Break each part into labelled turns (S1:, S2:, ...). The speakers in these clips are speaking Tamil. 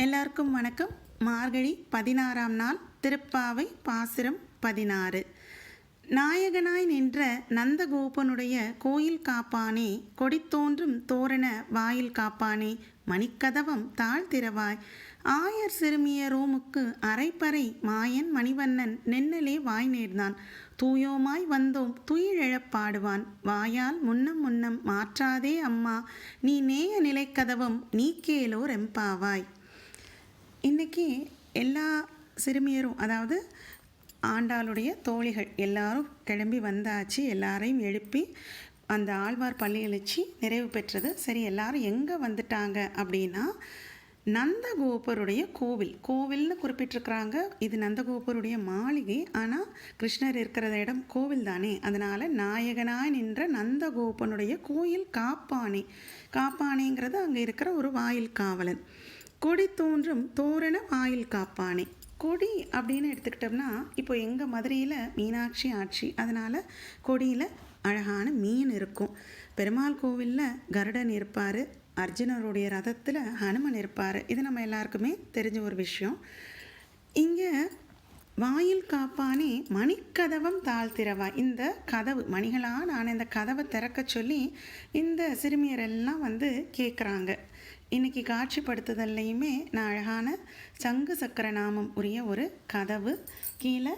S1: எல்லாருக்கும் வணக்கம். மார்கழி பதினாறாம் நாள் திருப்பாவை பாசுரம் பதினாறு. நாயகனாய் நின்ற நந்தகோபனுடைய கோயில் காப்பானே கொடித்தோன்றும் தோரண வாயில் காப்பானே மணிக்கதவம் தாழ்த்திரவாய் ஆயர் சிறுமிய ரோமுக்கு அரைப்பறை மாயன் மணிவண்ணன் நென்னலே வாய் நேர்ந்தான். தூயோமாய் வந்தோம் துயிழெழப் பாடுவான். வாயால் முன்னம் முன்னம் மாற்றாதே அம்மா நீ நேய நிலைக்கதவம் நீக்கேலோ ரெம்பாவாய். இன்றைக்கி எல்லா சிறுமியரும் அதாவது ஆண்டாளுடைய தோழிகள் எல்லாரும் கிளம்பி வந்தாச்சு. எல்லாரையும் எழுப்பி அந்த ஆழ்வார் பள்ளி நிறைவு பெற்றது. சரி எல்லாரும் எங்கே வந்துட்டாங்க அப்படின்னா நந்தகோபருடைய கோவில். கோவில்னு குறிப்பிட்டிருக்கிறாங்க. இது நந்தகோபருடைய மாளிகை. ஆனால் கிருஷ்ணர் இருக்கிற இடம் கோவில் தானே. அதனால் நாயகனாய் நின்ற நந்தகோபனுடைய கோயில் காப்பானை காப்பானைங்கிறது அங்கே இருக்கிற ஒரு வாயில் காவலன். கொடி தோன்றும் தோரண வாயில் காப்பானே. கொடி அப்படின்னு எடுத்துக்கிட்டோம்னா இப்போ எங்கள் மதுரையில் மீனாட்சி ஆட்சி அதனால் கொடியில் அழகான மீன் இருக்கும். பெருமாள் கோவிலில் கருடன் இருப்பார் அர்ஜுனருடைய ரதத்தில் ஹனுமன் இருப்பார். இது நம்ம எல்லாருக்குமே தெரிஞ்ச ஒரு விஷயம். இங்கே வாயில் காப்பானே மணிக்கதவம் தாழ்த்திரவா இந்த கதவு மணிகளாக நான் இந்த கதவை திறக்க சொல்லி இந்த சிறுமியரெல்லாம் வந்து கேட்குறாங்க இன்றைக்கி காட்சிப்படுத்துதல்லையுமே நான் அழகான சங்கு சக்கர நாமம் உரிய ஒரு கதவு கீழே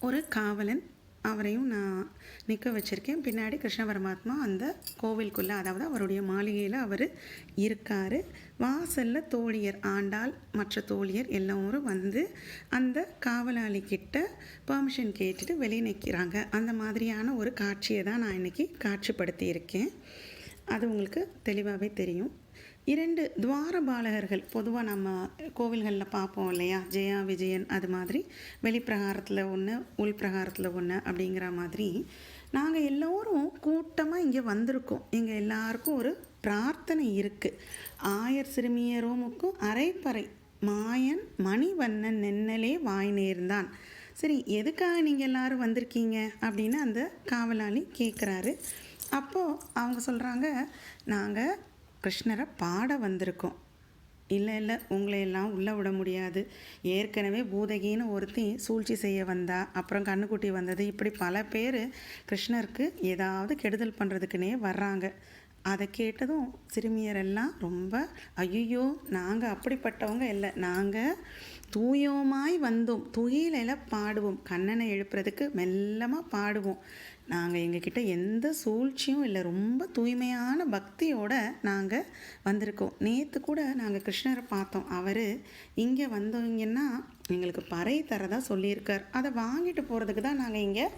S1: ஒரு காவலன் அவரையும் நான் நிற்க வச்சுருக்கேன். பின்னாடி கிருஷ்ண பரமாத்மா அந்த கோவிலுக்குள்ளே அதாவது அவருடைய மாளிகையில் அவர் இருக்கார். வாசலில் தோழியர் ஆண்டாள் மற்ற தோழியர் எல்லோரும் வந்து அந்த காவலாளி கிட்ட பெர்மிஷன் கேட்டுட்டு வெளியே நிற்கிறாங்க அந்த மாதிரியான ஒரு காட்சியை தான் நான் இன்றைக்கி காட்சிப்படுத்தியிருக்கேன். அது உங்களுக்கு தெளிவாகவே தெரியும். இரண்டு துவாரபாலகர்கள் பொதுவாக நம்ம கோவில்களில் பார்ப்போம் இல்லையா? ஜெயா விஜயன் அது மாதிரி வெளிப்பிரகாரத்தில் ஒன்று உள் பிரகாரத்தில் ஒன்று அப்படிங்கிற மாதிரி நாங்கள் எல்லோரும் கூட்டமாக இங்கே வந்திருக்கோம். எங்கள் எல்லாருக்கும் ஒரு பிரார்த்தனை இருக்குது ஆயர் சிறுமிய ரோமுக்கும் அரைப்பறை மாயன் மணிவண்ணன் நென்னலே வாய் நேர்ந்தான். சரி எதுக்காக நீங்கள் எல்லாரும் வந்திருக்கீங்க? அப்படின்னு அந்த காவலாளி கேட்குறாரு அப்போது அவங்க சொல்கிறாங்க நாங்கள் கிருஷ்ணரை பாட வந்திருக்கோம். இல்லை இல்லை உங்களை எல்லாம் உள்ளே விட முடியாது. ஏற்கனவே பூதகின்னு ஒருத்தி சூழ்ச்சி செய்ய வந்தா அப்புறம் கண்ணுக்குட்டி வந்தது இப்படி பல பேர் கிருஷ்ணருக்கு ஏதாவது கெடுதல் பண்ணுறதுக்குனே வர்றாங்க. அதை கேட்டதும் சிறுமியரெல்லாம் ரொம்ப ஐயோ நாங்கள் அப்படிப்பட்டவங்க இல்லை. நாங்கள் தூயோமாய் வந்தோம். துயிலில் பாடுவோம். கண்ணனை எழுப்புறதுக்கு மெல்லமாக பாடுவோம். நாங்கள் எங்ககிட்ட எந்த சூழ்ச்சியும் இல்லை. ரொம்ப தூய்மையான பக்தியோட நாங்கள் வந்திருக்கோம். நேற்று கூட நாங்கள் கிருஷ்ணரை பார்த்தோம். அவர் இங்கே வந்தவங்கன்னா எங்களுக்கு பறை தரதா சொல்லியிருக்கார். அதை வாங்கிட்டு போகிறதுக்கு தான் நாங்கள் இங்கே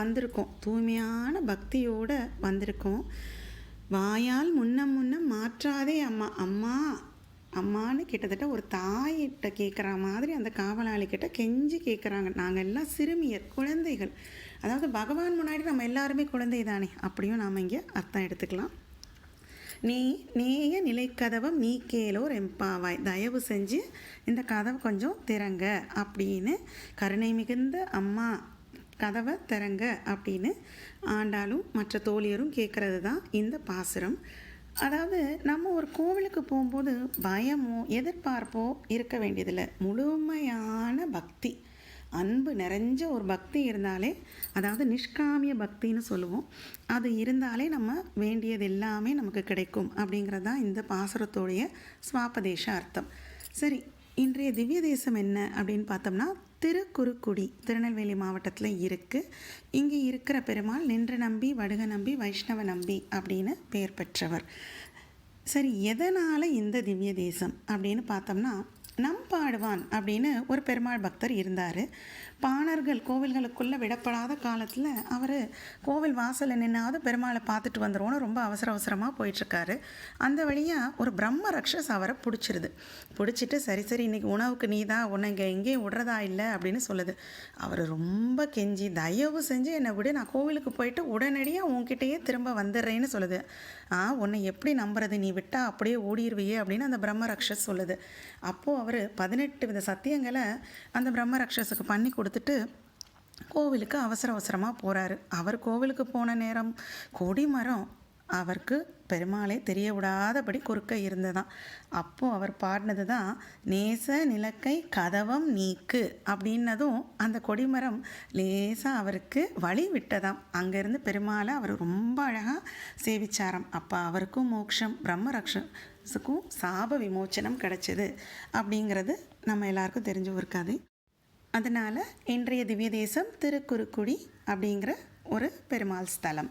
S1: வந்திருக்கோம். தூய்மையான பக்தியோடு வந்திருக்கோம். வாயால் முன்னம் முன்னம் மாற்றாதே அம்மா அம்மா அம்மான்னு கிட்டத்தட்ட ஒரு தாயிட்ட கேட்குற மாதிரி அந்த காவலாளி கிட்ட கெஞ்சி கேட்குறாங்க நாங்கள் எல்லாம் சிறுமியர் குழந்தைகள். அதாவது பகவான் முன்னாடி நம்ம எல்லாருமே குழந்தை தானே. அப்படியும் நாம் இங்கே அர்த்தம் எடுத்துக்கலாம். நீ நேய நிலைக்கதவம் நீ கேளோர் எம்பாவாய். தயவு செஞ்சு இந்த கதவை கொஞ்சம் திறங்க அப்படின்னு கருணை மிகுந்த அம்மா கதவை திறங்க அப்படின்னு ஆண்டாலும் மற்ற தோழியரும் கேட்குறது தான் இந்த பாசுரம். அதாவது நம்ம ஒரு கோவிலுக்கு போகும்போது பயமோ எதிர்பார்ப்போ இருக்க வேண்டியதில்லை. முழுமையான பக்தி. அன்பு நிறைஞ்ச ஒரு பக்தி இருந்தாலே அதாவது நிஷ்காமிய பக்தின்னு சொல்லுவோம் அது இருந்தாலே நம்ம வேண்டியது எல்லாமே நமக்கு கிடைக்கும் அப்படிங்கிறது தான் இந்த பாசுரத்தோடைய சுவாபதேச அர்த்தம். சரி இன்றைய திவ்ய தேசம் என்ன அப்படின்னு பார்த்தோம்னா திருக்குறுக்குடி திருநெல்வேலி மாவட்டத்தில் இருக்குது இங்கே இருக்கிற பெருமாள் நின்ற நம்பி வடுக நம்பி வைஷ்ணவ நம்பி அப்படின்னு பெயர் பெற்றவர். சரி எதனால் இந்த திவ்ய தேசம் அப்படின்னு பார்த்தோம்னா நம் பாடுவான் அப்படின்னு ஒரு பெருமாள் பக்தர் இருந்தார். பாணர்கள் கோவில்களுக்குள்ளே விடப்படாத காலத்தில் அவர் கோவில் வாசலில் நின்னாவது பெருமாளை பார்த்துட்டு வந்துடுவோன்னு ரொம்ப அவசர அவசரமாக போயிட்டுருக்காரு. அந்த வழியாக ஒரு பிரம்ம ரக்ஷஸ் அவரை பிடிச்சிருது. பிடிச்சிட்டு சரி சரி இன்றைக்கி உணவுக்கு நீ தான் உன்னை இங்கே எங்கேயும் விடுறதா இல்லை அப்படின்னு சொல்லுது. அவர் ரொம்ப கெஞ்சி தயவு செஞ்சு என்னை விடு நான் கோவிலுக்கு போயிட்டு உடனடியாக உன்கிட்டயே திரும்ப வந்துடுறேன்னு சொல்லுது. ஆ உன்னை எப்படி நம்புறது? நீ விட்டால் அப்படியே ஓடிடுவியே அப்படின்னு அந்த பிரம்ம ரக்ஷஸ் சொல்லுது. அப்போது அவர் பதினெட்டு வித சத்தியங்களை அந்த பிரம்ம ரக்ஷஸுக்கு பண்ணி கொடுத்துட்டு கோவிலுக்கு அவசர அவசரமாக போகிறாரு அவர் கோவிலுக்கு போன நேரம் கொடிமரம் அவருக்கு பெருமாளே தெரிய விடாதபடி குறுக்க இருந்ததாம். அப்போது அவர் பாடினது தான் நேச நிலக்கை கதவம் நீக்கு அப்படின்னதும் அந்த கொடிமரம் லேசாக அவருக்கு வழி விட்டதாம். அங்கேருந்து பெருமாளை அவர் ரொம்ப அழகாக சேவிச்சாராம். அப்போ அவருக்கும் மோட்சம் பிரம்ம ரக்ஷஸுக்கும் சாப விமோச்சனம் கிடைச்சது அப்படிங்கிறது நம்ம எல்லாருக்கும் தெரிஞ்ச ஒரு கதை. அதனால் இன்றைய திவ்ய தேசம் திருக்குறுக்குடி அப்படிங்கிற ஒரு பெருமாள் ஸ்தலம்.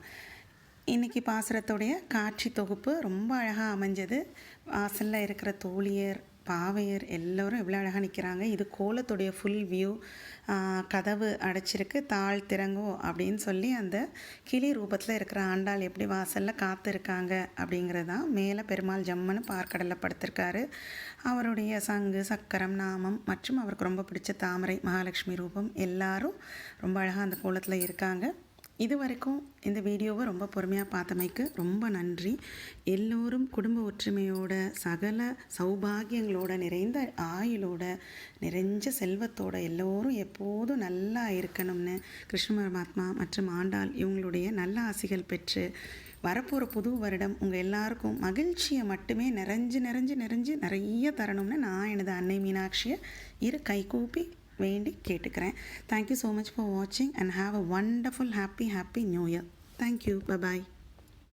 S1: இன்றைக்கி பாசுரத்துடைய காட்சி தொகுப்பு ரொம்ப அழகாக அமைஞ்சது. வாசலில் இருக்கிற தோழியர் பாவையர் எல்லோரும் எவ்வளோ அழகாக நிற்கிறாங்க இது கோலத்துடைய ஃபுல் வியூ கதவு அடைச்சிருக்கு தாழ் திறங்கோ அப்படின்னு சொல்லி அந்த கிளி ரூபத்தில் இருக்கிற ஆண்டாள் எப்படி வாசலில் காத்திருக்காங்க அப்படிங்கிறது தான் மேலே பெருமாள் ஜம்முன்னு பார்க்கடலில் படுத்திருக்காரு. அவருடைய சங்கு சக்கரம் நாமம் மற்றும் அவருக்கு ரொம்ப பிடிச்ச தாமரை மகாலட்சுமி ரூபம் எல்லாரும் ரொம்ப அழகாக அந்த கோலத்தில் இருக்காங்க. இது வரைக்கும் இந்த வீடியோவை ரொம்ப பொறுமையாக பார்த்தமைக்கு ரொம்ப நன்றி. எல்லோரும் குடும்ப ஒற்றுமையோட சகல சௌபாகியங்களோட நிறைந்த ஆயுளோட நிறைஞ்ச செல்வத்தோட எல்லோரும் எப்போதும் நல்லா இருக்கணும்னு கிருஷ்ண பரமாத்மா மற்றும் ஆண்டாள் இவங்களுடைய நல்ல ஆசிகள் பெற்று வரப்போகிற புது வருடம் உங்கள் எல்லாருக்கும் மகிழ்ச்சியை மட்டுமே நிறைஞ்சு நிறைஞ்சு நிறைஞ்சு நிறைய தரணும்னு நான் எனது அன்னை மீனாட்சியை இரு கைகூப்பி வேண்டி கேட்டுக்கிறேன் thank you so much for வாட்சிங் and have a wonderful happy happy new year thank you bye bye